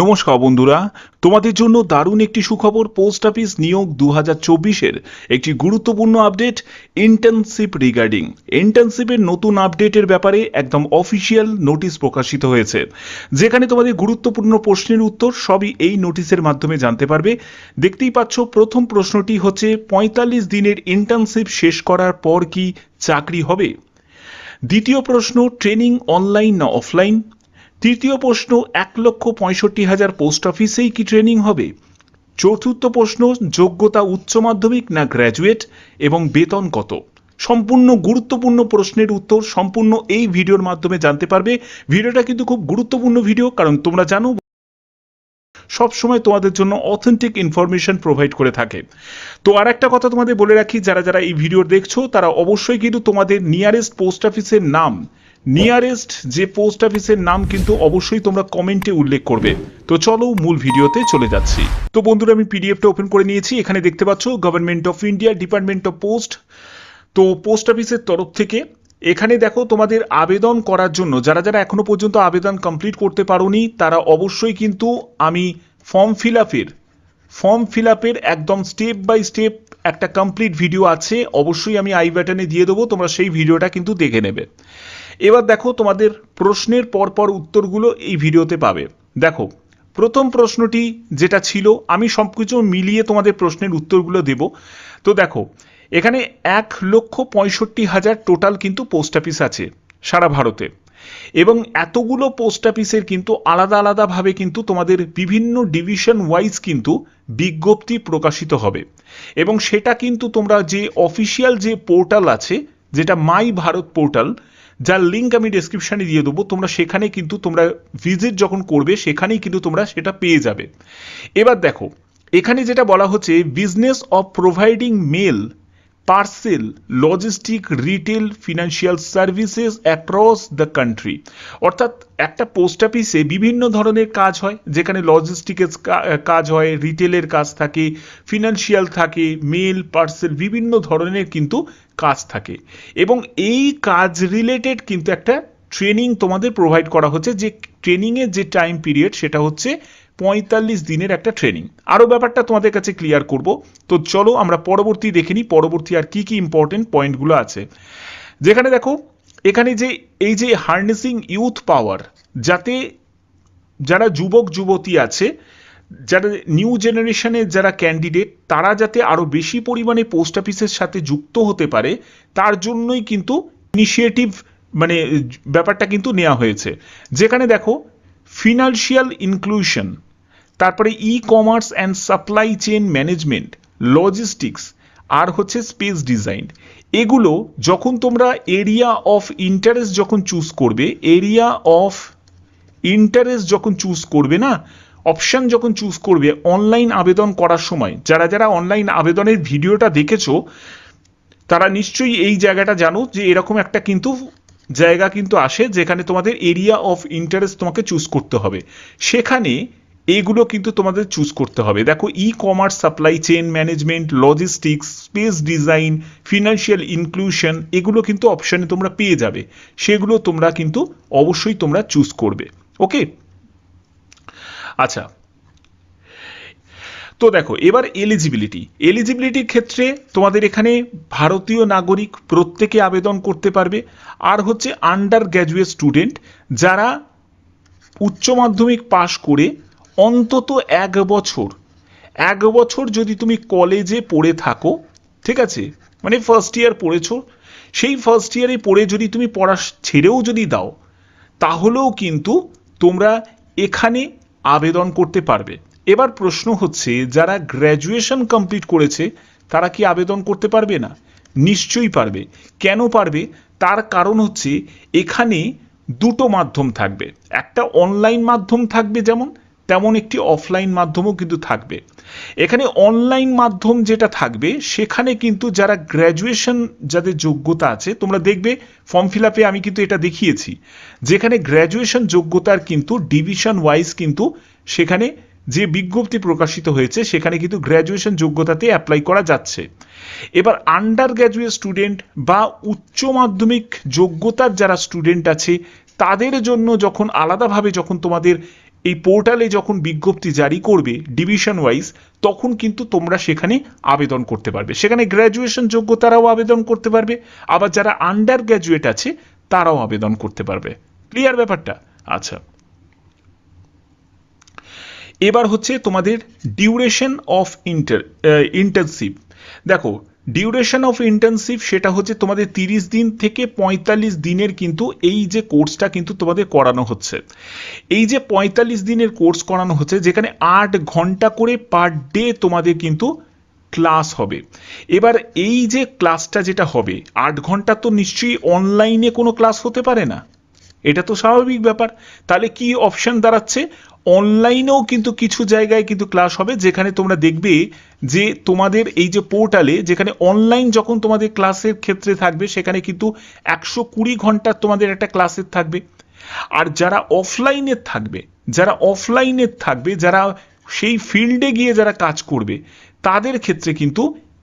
নমস্কার বন্ধুরা, তোমাদের জন্য দারুণ একটি সুখবর পোস্ট অফিস নিয়োগ দু হাজার চব্বিশের একটি গুরুত্বপূর্ণ আপডেট ইন্টার্নশিপ রিগার্ডিং ইন্টার্নশিপের নতুন আপডেটের ব্যাপারে একদম অফিসিয়াল নোটিশ প্রকাশিত হয়েছে। যেখানে তোমাদের গুরুত্বপূর্ণ প্রশ্নের উত্তর সবই এই নোটিশের মাধ্যমে জানতে পারবে। দেখতেই পাচ্ছ, প্রথম প্রশ্নটি হচ্ছে, পঁয়তাল্লিশ দিনের ইন্টার্নশিপ শেষ করার পর কি চাকরি হবে? দ্বিতীয় প্রশ্ন ট্রেনিং অনলাইন না অফলাইন তৃতীয় প্রশ্ন, এক লক্ষ পঁয়ষট্টি হাজার পোস্ট অফিসেই কি ট্রেনিং হবে? চতুর্থ প্রশ্ন, যোগ্যতা উচ্চ মাধ্যমিক না গ্র্যাজুয়েট? এবং বেতন কত? সম্পূর্ণ গুরুত্বপূর্ণ প্রশ্নের উত্তর সম্পূর্ণ এই ভিডিওর মাধ্যমে জানতে পারবে। ভিডিওটা কিন্তু খুব গুরুত্বপূর্ণ ভিডিও, কারণ তোমরা জানো সব সময় তোমাদের জন্য অথেন্টিক ইনফরমেশন প্রোভাইড করে থাকে। তো আর একটা কথা তোমাদের বলে রাখি, যারা যারা এই ভিডিও দেখছ, তারা অবশ্যই কিন্তু তোমাদের নিয়ারেস্ট পোস্ট অফিসের নাম নিয়ারেস্ট যে পোস্ট অফিসের নাম কিন্তু অবশ্যই তোমরা কমেন্টে উল্লেখ করবে। তো চলো মূল ভিডিওতে চলে যাচ্ছি। তো বন্ধুরা, আমি পিডিএফটা ওপেন করে নিয়েছি। এখানে দেখতে পাচ্ছ government of India department of post তো পোস্ট অফিসের তরফ থেকে এখানে দেখো তোমাদের আবেদন করার জন্য, যারা যারা এখনও পর্যন্ত আবেদন কমপ্লিট করতে পারোনি, তারা অবশ্যই কিন্তু আমি ফর্ম ফিল আপের ফর্ম ফিল আপের একদম স্টেপ বাই স্টেপ একটা কমপ্লিট ভিডিও আছে। অবশ্যই আমি আই ব্যাটনে দিয়ে দেবো, তোমরা সেই ভিডিওটা কিন্তু দেখে নেবে। এবার দেখো তোমাদের প্রশ্নের পরপর উত্তরগুলো এই ভিডিওতে পাবে। দেখো, প্রথম প্রশ্নটি যেটা ছিল, আমি সব কিছু মিলিয়ে তোমাদের প্রশ্নের উত্তরগুলো দেব। তো দেখো, এখানে এক লক্ষ পঁয়ষট্টি হাজার টোটাল কিন্তু পোস্ট অফিস আছে সারা ভারতে। এবং এতগুলো পোস্ট অফিসের কিন্তু আলাদা আলাদাভাবে কিন্তু তোমাদের বিভিন্ন ডিভিশন ওয়াইজ কিন্তু বিজ্ঞপ্তি প্রকাশিত হবে। এবং সেটা কিন্তু তোমরা যে অফিসিয়াল যে পোর্টাল আছে, যেটা মাই ভারত পোর্টাল যার লিঙ্ক আমি ডেসক্রিপশানে দিয়ে দেবো, তোমরা সেখানে কিন্তু তোমরা ভিজিট যখন করবে, সেখানেই কিন্তু তোমরা সেটা পেয়ে যাবে। এবার দেখো, এখানে যেটা বলা হচ্ছে business of providing mail parcel logistic retail financial services across the country অর্থাৎ একটা পোস্ট অফিসে বিভিন্ন ধরনের কাজ হয়, যেখানে লজিস্টিকের কাজ হয় রিটেলের কাজ থাকে ফিনান্সিয়াল থাকে মেল পার্সেল বিভিন্ন ধরনের কিন্তু কাজ থাকে। এবং এই কাজ রিলেটেড কিন্তু একটা ট্রেনিং তোমাদের প্রোভাইড করা হচ্ছে, যে ট্রেনিংয়ের যে টাইম পিরিয়ড সেটা হচ্ছে পঁয়তাল্লিশ দিনের একটা ট্রেনিং আরও ব্যাপারটা তোমাদের কাছে ক্লিয়ার করব। তো চলো আমরা পরবর্তী দেখে নিই, পরবর্তী আর কি কি ইম্পর্টেন্ট পয়েন্টগুলো আছে। যেখানে দেখো, এখানে যে, এই যে হার্নেসিং ইউথ পাওয়ার যাতে যারা যুবক, যুবতী আছে, যারা নিউ জেনারেশনের যারা ক্যান্ডিডেট তারা যাতে আরও বেশি পরিমাণে পোস্ট অফিসের সাথে যুক্ত হতে পারে, তার জন্যই কিন্তু ইনিশিয়েটিভ মানে ব্যাপারটা কিন্তু নেওয়া হয়েছে। যেখানে দেখো ফিনান্সিয়াল ইনক্লুশন তারপরে e commerce and supply chain management logistics আর হচ্ছে স্পেস ডিজাইন এগুলো যখন তোমরা এরিয়া অফ ইন্টারেস্ট যখন চুজ করবে এরিয়া অফ ইন্টারেস্ট যখন চুজ করবে না অপশান যখন চুজ করবে অনলাইন আবেদন করার সময়, যারা যারা অনলাইন আবেদনের ভিডিওটা দেখেছ, তারা নিশ্চয়ই এই জায়গাটা জানো যে এরকম একটা কিন্তু জায়গা কিন্তু আসে যেখানে তোমাদের এরিয়া অফ ইন্টারেস্ট তোমাকে চুজ করতে হবে। সেখানে এইগুলো কিন্তু তোমাদের চুজ করতে হবে। দেখো e commerce supply chain management logistics space design financial inclusion এগুলো কিন্তু অপশানে তোমরা পেয়ে যাবে। সেগুলো তোমরা কিন্তু অবশ্যই তোমরা চুজ করবে। ওকে আচ্ছা। তো দেখো, এবার এলিজিবিলিটি এলিজিবিলিটির ক্ষেত্রে তোমাদের এখানে ভারতীয় নাগরিক প্রত্যেকে আবেদন করতে পারবে। আর হচ্ছে আন্ডার গ্র্যাজুয়েট স্টুডেন্ট যারা উচ্চ মাধ্যমিক পাশ করে অন্তত এক বছর। এক বছর যদি তুমি কলেজে পড়ে থাকো, ঠিক আছে? মানে ফার্স্ট ইয়ার পড়েছো, সেই ফার্স্ট ইয়ারে পড়ে যদি তুমি পড়া ছেড়েও যদি দাও, তাহলেও কিন্তু তোমরা এখানে আবেদন করতে পারবে। এবার প্রশ্ন হচ্ছে, যারা গ্র্যাজুয়েশন কমপ্লিট করেছে, তারা কি আবেদন করতে পারবে না? নিশ্চয়ই পারবে। কেন পারবে? তার কারণ হচ্ছে, এখানে দুটো মাধ্যম থাকবে। একটা অনলাইন মাধ্যম থাকবে যেমন তেমন একটি অফলাইন মাধ্যমও কিন্তু থাকবে। এখানে অনলাইন মাধ্যম যেটা থাকবে, সেখানে কিন্তু যারা গ্র্যাজুয়েশন যাদের যোগ্যতা আছে, তোমরা দেখবে ফর্ম ফিল আপে আমি কিন্তু এটা দেখিয়েছি। যেখানে গ্র্যাজুয়েশন যোগ্যতার কিন্তু ডিভিশন ওয়াইজ কিন্তু সেখানে যে বিজ্ঞপ্তি প্রকাশিত হয়েছে, সেখানে কিন্তু গ্র্যাজুয়েশন যোগ্যতাতে অ্যাপ্লাই করা যাচ্ছে। এবার আন্ডার গ্র্যাজুয়েট স্টুডেন্ট বা উচ্চ মাধ্যমিক যোগ্যতার যারা স্টুডেন্ট আছে, তাদের জন্য যখন আলাদাভাবে যখন তোমাদের এই পোর্টালে যখন বিজ্ঞপ্তি জারি করবে ডিভিশন ওয়াইজ তখন কিন্তু তোমরা সেখানে আবেদন করতে পারবে। সেখানে গ্র্যাজুয়েশন যোগ্যতারাও আবেদন করতে পারবে, আবার যারা আন্ডার গ্র্যাজুয়েট আছে, তারাও আবেদন করতে পারবে। ক্লিয়ার ব্যাপারটা? আচ্ছা। এবার হচ্ছে তোমাদের ডিউরেশন অফ ইন্টার ইন্টার্নশিপ দেখো ডিউরেশন অফ ইন্টার্নশিপ সেটা হচ্ছে তোমাদের তিরিশ দিন থেকে পঁয়তাল্লিশ দিনের কিন্তু এই যে কোর্সটা কিন্তু তোমাদের করানো হচ্ছে। এই যে পঁয়তাল্লিশ দিনের কোর্স করানো হচ্ছে, যেখানে আট ঘণ্টা করে পার ডে তোমাদের কিন্তু ক্লাস হবে। এবার এই যে ক্লাসটা যেটা হবে, আট ঘণ্টা তো নিশ্চয়ই অনলাইনে কোনো ক্লাস হতে পারে না? এটা তো স্বাভাবিক ব্যাপার। তাহলে কি অপশন দাঁড়াচ্ছে? অনলাইনেও কিন্তু কিছু জায়গায় কিন্তু ক্লাস হবে, যেখানে তোমরা দেখবে যে তোমাদের এই যে পোর্টালে যেখানে অনলাইন যখন তোমাদের ক্লাসের ক্ষেত্রে থাকবে, সেখানে কিন্তু একশো কুড়ি ঘণ্টার তোমাদের একটা ক্লাসের থাকবে। আর যারা অফলাইনের থাকবে, যারা অফলাইনের থাকবে, যারা সেই ফিল্ডে গিয়ে যারা কাজ করবে, তাদের ক্ষেত্রে কিন্তু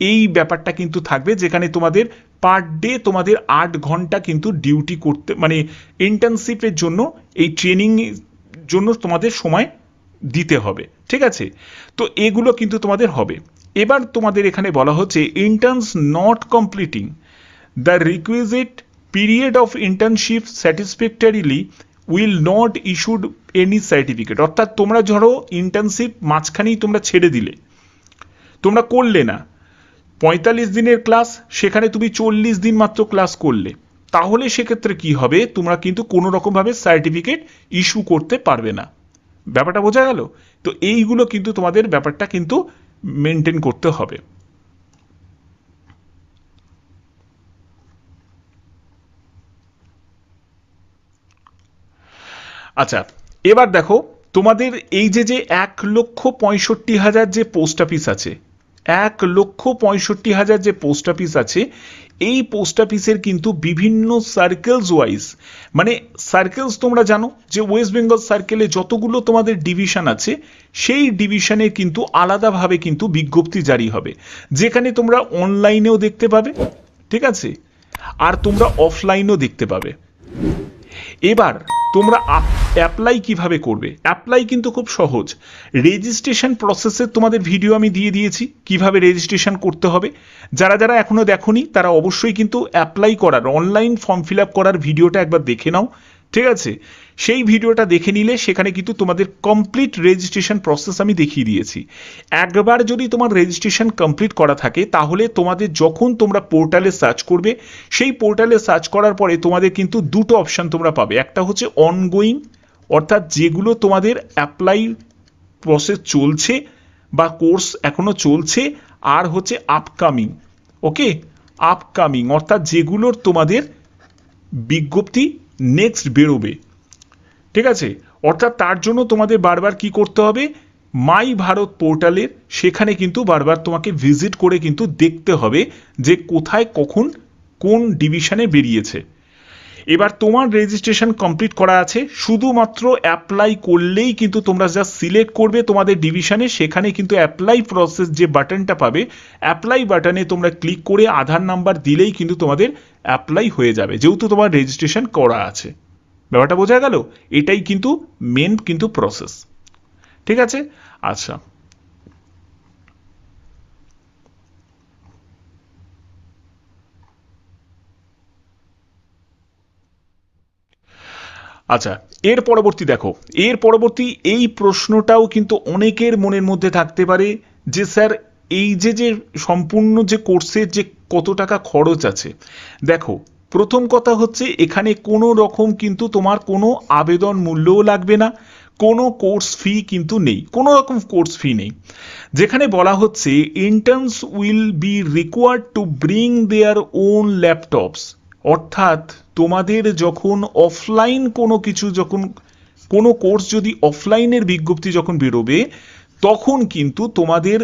এই ব্যাপারটা কিন্তু থাকবে, যেখানে তোমাদের পার ডে তোমাদের আট ঘণ্টা কিন্তু ডিউটি করতে মানে ইন্টার্নশিপের জন্য এই ট্রেনিং জন্য তোমাদের সময় দিতে হবে, ঠিক আছে? তো এগুলো কিন্তু তোমাদের হবে। এবার তোমাদের এখানে বলা হচ্ছে interns not completing the requisite period of internship satisfactorily will not issued any certificate অর্থাৎ তোমরা ধরো ইন্টার্নশিপ মাঝখানেই তোমরা ছেড়ে দিলে। তোমরা করলে না। পঁয়তাল্লিশ দিনের ক্লাস সেখানে তুমি চল্লিশ দিন মাত্র ক্লাস করলে। তাহলে সেক্ষেত্রে কি হবে? তোমরা কিন্তু কোনো রকমভাবে সার্টিফিকেট ইস্যু করতে পারবে না। ব্যাপারটা বোঝা গেল? তো এইগুলো কিন্তু তোমাদের ব্যাপারটা কিন্তু মেনটেন করতে হবে। আচ্ছা এবার দেখো, তোমাদের এই যে যে এক লক্ষ পঁয়ষট্টি হাজার যে পোস্ট অফিস আছে এক লক্ষ পঁয়ষট্টি হাজার যে পোস্ট অফিস আছে, এই পোস্ট অফিসের কিন্তু বিভিন্ন সার্কেলস ওয়াইজ মানে সার্কেলস তোমরা জানো যে ওয়েস্ট বেঙ্গল সার্কেলে যতগুলো তোমাদের ডিভিশন আছে, সেই ডিভিশনে কিন্তু আলাদাভাবে কিন্তু বিজ্ঞপ্তি জারি হবে। যেখানে তোমরা অনলাইনেও দেখতে পাবে, ঠিক আছে? আর তোমরা অফলাইনেও দেখতে পাবে। এবার তোমরা অ্যাপ্লাই কীভাবে করবে? অ্যাপ্লাই কিন্তু খুব সহজ। রেজিস্ট্রেশন প্রসেসের তোমাদের ভিডিও আমি দিয়ে দিয়েছি কীভাবে রেজিস্ট্রেশন করতে হবে। যারা যারা এখনও দেখনি, তারা অবশ্যই কিন্তু অ্যাপ্লাই করার অনলাইন ফর্ম ফিল আপ করার ভিডিওটা একবার দেখে নাও। ঠিক আছে? সেই ভিডিওটা দেখে নিলে সেখানে কিন্তু তোমাদের কমপ্লিট রেজিস্ট্রেশন প্রসেস আমি দেখিয়ে দিয়েছি। একবার যদি তোমার রেজিস্ট্রেশন কমপ্লিট করা থাকে, তাহলে তোমাদের যখন তোমরা পোর্টালে সার্চ করবে, সেই পোর্টালে সার্চ করার পরে তোমাদের কিন্তু দুটো অপশান তোমরা পাবে। একটা হচ্ছে অনগোয়িং অর্থাৎ যেগুলো তোমাদের অ্যাপ্লাই প্রসেস চলছে বা কোর্স এখনও চলছে, আর হচ্ছে আপকামিং ওকে আপকামিং অর্থাৎ যেগুলোর তোমাদের বিজ্ঞপ্তি নেক্সট বেরোবে। ঠিক আছে? অর্থাৎ তার জন্য তোমাদের বারবার কি করতে হবে? মাই ভারত পোর্টালের সেখানে কিন্তু বারবার তোমাকে ভিজিট করে কিন্তু দেখতে হবে যে কোথায়, কখন, কোন ডিভিশনে বেরিয়েছে। এবার তোমার রেজিস্ট্রেশন কমপ্লিট করা আছে। শুধুমাত্র অ্যাপ্লাই করলেই কিন্তু তোমরা যা সিলেক্ট করবে তোমাদের ডিভিশনে সেখানে কিন্তু অ্যাপ্লাই প্রসেস যে বাটনটা পাবে অ্যাপ্লাই বাটনে তোমরা ক্লিক করে আধার নাম্বার দিলেই কিন্তু তোমাদের অ্যাপ্লাই হয়ে যাবে, যেহেতু তোমার রেজিস্ট্রেশন করা আছে। ব্যাপারটা বোঝা গেল? এটাই কিন্তু মেন কিন্তু প্রসেস ঠিক আছে? আচ্ছা। আচ্ছা এর পরবর্তী দেখো। এর পরবর্তী এই প্রশ্নটাও কিন্তু অনেকের মনের মধ্যে থাকতে পারে যে, স্যার, এই যে যে সম্পূর্ণ যে কোর্সের যে কত টাকা খরচ আছে, দেখো, প্রথম কথা হচ্ছে এখানে কোনো রকম কিন্তু তোমার কোনো আবেদন মূল্যও লাগবে না, কোনো কোর্স ফি কিন্তু নেই, কোনো রকম কোর্স ফি নেই। যেখানে বলা হচ্ছে interns will be required to bring their own laptops অর্থাৎ তোমাদের যখন অফলাইন কোনো কিছু যখন, কোনো কোর্স যদি অফলাইনের বিজ্ঞপ্তি যখন বেরোবে, তখন কিন্তু তোমাদের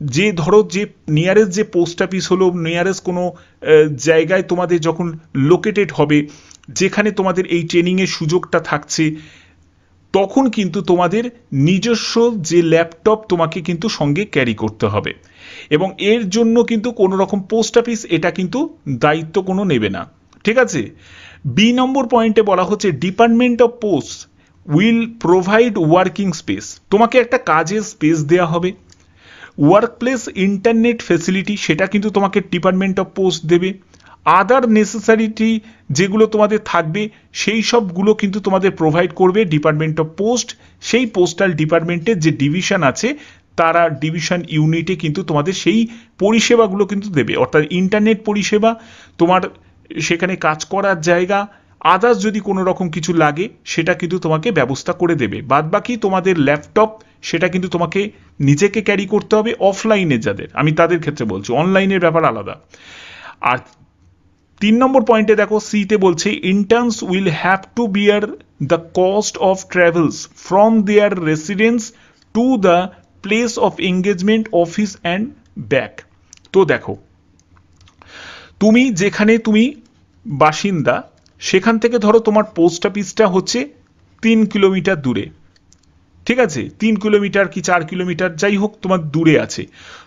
যে ধরো যে নিয়ারেস্ট যে পোস্ট অফিস হলো নিয়ারেস্ট কোনো জায়গায় তোমাদের যখন লোকেটেড হবে, যেখানে তোমাদের এই ট্রেনিংয়ের সুযোগটা থাকছে তখন কিন্তু তোমাদের নিজস্ব যে ল্যাপটপ তোমাকে কিন্তু সঙ্গে ক্যারি করতে হবে। এবং এর জন্য কিন্তু কোনো রকম পোস্ট অফিস এটা কিন্তু দায়িত্ব কোনো নেবে না। ঠিক আছে? বি নম্বর পয়েন্টে বলা হচ্ছে department of post will provide working space তোমাকে একটা কাজের স্পেস দেওয়া হবে। ওয়ার্কপ্লেস ইন্টারনেট ফেসিলিটি সেটা কিন্তু তোমাকে ডিপার্টমেন্ট অফ পোস্ট দেবে। আদার নেসেসারিটি যেগুলো তোমাদের থাকবে, সেই সবগুলো কিন্তু তোমাদের প্রোভাইড করবে ডিপার্টমেন্ট অফ পোস্ট সেই পোস্টাল ডিপার্টমেন্টের যে ডিভিশন আছে, তারা ডিভিশন ইউনিটে কিন্তু তোমাদের সেই পরিষেবাগুলো কিন্তু দেবে। অর্থাৎ ইন্টারনেট পরিষেবা, তোমার সেখানে কাজ করার জায়গা আদার্স যদি কোনো রকম কিছু লাগে, সেটা কিন্তু তোমাকে ব্যবস্থা করে দেবে। বাদ বাকি তোমাদের ল্যাপটপ সেটা কিন্তু তোমাকে নিজেকে ক্যারি করতে হবে অফলাইনে যাদের। আমি তাদের ক্ষেত্রে বলছি অনলাইনের ব্যাপার আলাদা। আর তিন নম্বর পয়েন্টে দেখো সিতে বলছে interns will have to bear the cost of travels from their residence to the place of engagement office and back তো দেখো, তুমি যেখানে তুমি বাসিন্দা, সেখান থেকে ধরো তোমার পোস্ট অফিসটা হচ্ছে তিন কিলোমিটার দূরে। ঠিক আছে? তিন কিলোমিটার কি চার কিলোমিটার? যাই হোক, তোমার দূরে আছে।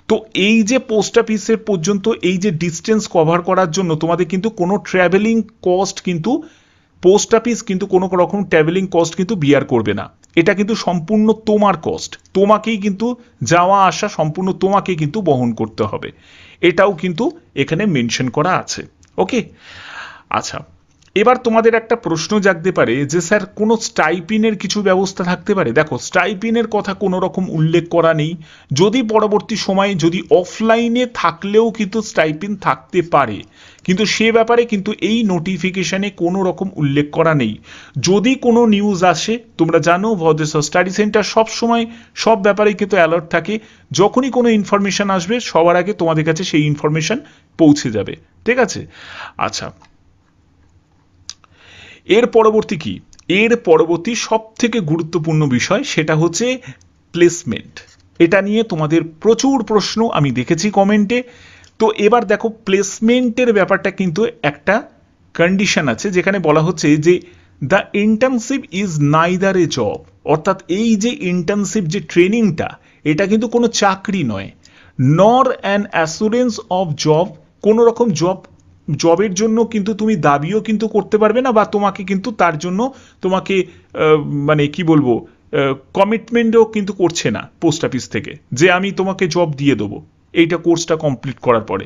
তো এই যে পোস্ট অফিসের পর্যন্ত এই যে ডিস্টেন্স কভার করার জন্য তোমাদের কিন্তু কোনো ট্রাভেলিং কস্ট কিন্তু পোস্ট অফিস কিন্তু কোনো রকম ট্রাভেলিং কস্ট কিন্তু বিয়ার করবে না। এটা কিন্তু সম্পূর্ণ তোমার কস্ট তোমাকেই কিন্তু যাওয়া, আসা সম্পূর্ণ তোমাকে কিন্তু বহন করতে হবে। এটাও কিন্তু এখানে মেনশন করা আছে। ওকে আচ্ছা। এবার তোমাদের একটা প্রশ্ন জাগতে পারে যে, স্যার, কোনো স্টাইপিনের কিছু ব্যবস্থা থাকতে পারে? দেখো, স্টাইপিনের কথা কোনো রকম উল্লেখ করা নেই। যদি পরবর্তী সময়ে যদি অফলাইনে থাকলেও কিন্তু স্টাইপিন থাকতে পারে। কিন্তু সে ব্যাপারে কিন্তু এই নোটিফিকেশনে কোনো রকম উল্লেখ করা নেই। যদি কোনো নিউজ আসে, তোমরা জানো ভদেশ্বর স্টাডি সেন্টার সব সময় সব ব্যাপারেই কিন্তু অ্যালার্ট থাকে। যখনই কোনো ইনফরমেশন আসবে, সবার আগে তোমাদের কাছে সেই ইনফরমেশন পৌঁছে যাবে। ঠিক আছে? আচ্ছা এর পরবর্তী কি? এর পরবর্তী সব থেকে গুরুত্বপূর্ণ বিষয় সেটা হচ্ছে প্লেসমেন্ট এটা নিয়ে তোমাদের প্রচুর প্রশ্ন আমি দেখেছি কমেন্টে তো এবার দেখো প্লেসমেন্টের ব্যাপারটা কিন্তু একটা কন্ডিশন আছে, যেখানে বলা হচ্ছে যে the internship is neither a job অর্থাৎ এই যে ইন্টার্নশিপ যে ট্রেনিংটা এটা কিন্তু কোনো চাকরি নয়। নর অ্যান অ্যাসুরেন্স অফ জব কোনো রকম জব জবের জন্য কিন্তু তুমি দাবিও কিন্তু করতে পারবে না বা তোমাকে কিন্তু তার জন্য তোমাকে মানে কি বলব কমিটমেন্টও কিন্তু করছে না পোস্ট অফিস থেকে যে আমি তোমাকে জব দিয়ে দেবো। এইটা কোর্সটা কমপ্লিট করার পরে।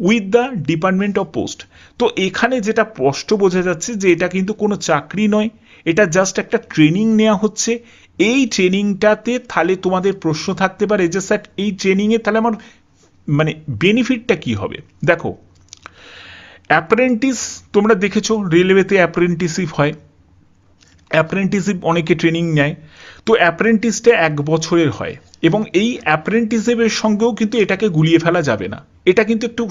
With the department of post তো এখানে যেটা স্পষ্ট বোঝা যাচ্ছে যে এটা কিন্তু কোনো চাকরি নয়, এটা জাস্ট একটা ট্রেনিং নেওয়া হচ্ছে। এই ট্রেনিংটাতে তাহলে তোমাদের প্রশ্ন থাকতে পারে যে, স্যার, এই ট্রেনিংয়ে তাহলে আমার মানে বেনিফিটটা কি হবে? দেখো অ্যাপ্রেন্টিস তোমরা দেখেছ রেলওয়েতে অ্যাপ্রেন্টিসিপ হয়। অ্যাপ্রেন্টিসিপ অনেকে ট্রেনিং নেয়। তো অ্যাপ্রেন্টিসটা এক বছরের হয় এবং এই অ্যাপ্রেন্টিসিপের সঙ্গেও কিন্তু এটাকে গুলিয়ে ফেলা যাবে না। এটা কিন্তু একটু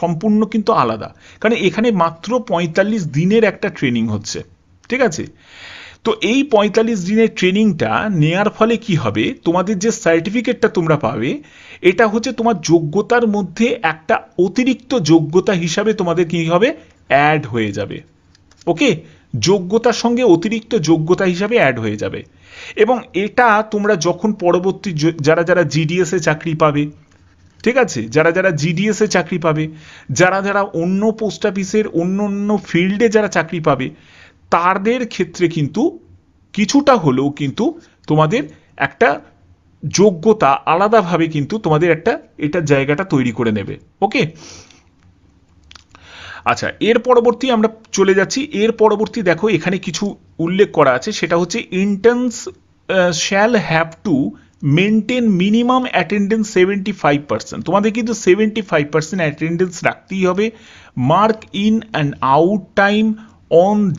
সম্পূর্ণ কিন্তু আলাদা। কারণ এখানে মাত্র পঁয়তাল্লিশ দিনের একটা ট্রেনিং হচ্ছে। ঠিক আছে? তো এই পঁয়তাল্লিশ দিনের ট্রেনিংটা নেয়ার ফলে কি হবে? তোমাদের যে সার্টিফিকেটটা তোমরা পাবে, এটা হচ্ছে তোমার যোগ্যতার মধ্যে একটা অতিরিক্ত যোগ্যতা হিসাবে তোমাদের কি হবে? অ্যাড হয়ে যাবে। ওকে যোগ্যতার সঙ্গে অতিরিক্ত যোগ্যতা হিসাবে অ্যাড হয়ে যাবে। এবং এটা তোমরা যখন পরবর্তী যারা যারা জিডিএস চাকরি পাবে, ঠিক আছে? যারা যারা জিডিএস চাকরি পাবে, যারা যারা অন্য পোস্ট অফিসের অন্য অন্য ফিল্ডে যারা চাকরি পাবে তাদের ক্ষেত্রে কিন্তু কিছুটা হলেও কিন্তু তোমাদের একটা যোগ্যতা আলাদাভাবে কিন্তু তোমাদের একটা এটা জায়গাটা তৈরি করে নেবে। ওকে? আচ্ছা এর পরবর্তী আমরা চলে যাচ্ছি। এর পরবর্তী দেখো, এখানে কিছু উল্লেখ করা আছে। সেটা হচ্ছে interns shall have to maintain minimum attendance seventy five percent তোমাদের কিন্তু সেভেন্টি ফাইভ পার্সেন্ট অ্যাটেন্ডেন্স রাখতেই হবে। Mark in and out time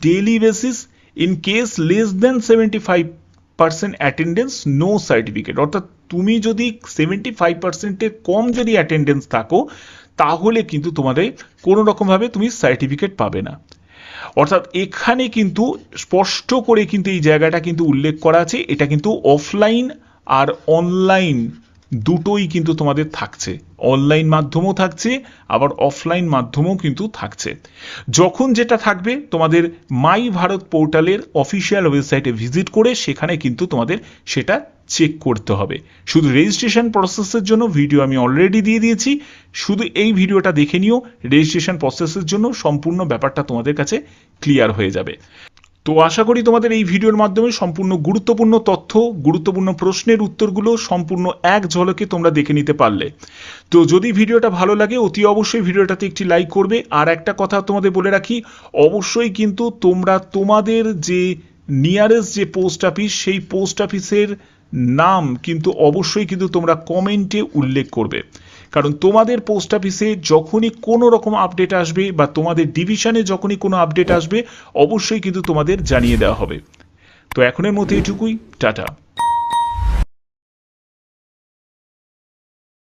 daily basis in case less than seventy five percent attendance no certificate অর্থাৎ তুমি যদি seventy five পার্সেন্টের কম যদি attendance থাকো, তাহলে কিন্তু তোমাদের কোনো রকমভাবে তুমি সার্টিফিকেট পাবে না। অর্থাৎ এখানে কিন্তু স্পষ্ট করে কিন্তু এই জায়গাটা কিন্তু উল্লেখ করা আছে, এটা কিন্তু অফলাইন আর অনলাইন দুটোই কিন্তু তোমাদের থাকছে। অনলাইন মাধ্যমও থাকছে, আবার অফলাইন মাধ্যমও কিন্তু থাকছে। যখন যেটা থাকবে, তোমাদের মাই ভারত পোর্টালের অফিসিয়াল ওয়েবসাইটে ভিজিট করে সেখানে কিন্তু তোমাদের সেটা চেক করতে হবে। শুধু রেজিস্ট্রেশন প্রসেসের জন্য ভিডিও আমি অলরেডি দিয়ে দিয়েছি। শুধু এই ভিডিওটা দেখে নিও রেজিস্ট্রেশন প্রসেসের জন্য সম্পূর্ণ ব্যাপারটা তোমাদের কাছে ক্লিয়ার হয়ে যাবে। তো আশা করি তোমাদের এই ভিডিওর মাধ্যমে সম্পূর্ণ গুরুত্বপূর্ণ তথ্য, গুরুত্বপূর্ণ প্রশ্নের উত্তরগুলো সম্পূর্ণ এক ঝলকে তোমরা দেখে নিতে পারলে। তো যদি ভিডিওটা ভালো লাগে, অতি অবশ্যই ভিডিওটাতে একটি লাইক করবে। আর একটা কথা তোমাদের বলে রাখি, অবশ্যই কিন্তু তোমরা তোমাদের যে নিয়ারেস্ট যে পোস্ট অফিস সেই পোস্ট অফিসের নাম কিন্তু অবশ্যই কিন্তু তোমরা কমেন্টে উল্লেখ করবে। কারণ তোমাদের পোস্ট অফিসে যখনই কোনো রকম আপডেট আসবে বা তোমাদের ডিভিশনে যখনই কোনো আপডেট আসবে, অবশ্যই কিন্তু তোমাদের জানিয়ে দেওয়া হবে। তো এখনের মতো এটুকুই। টাটা।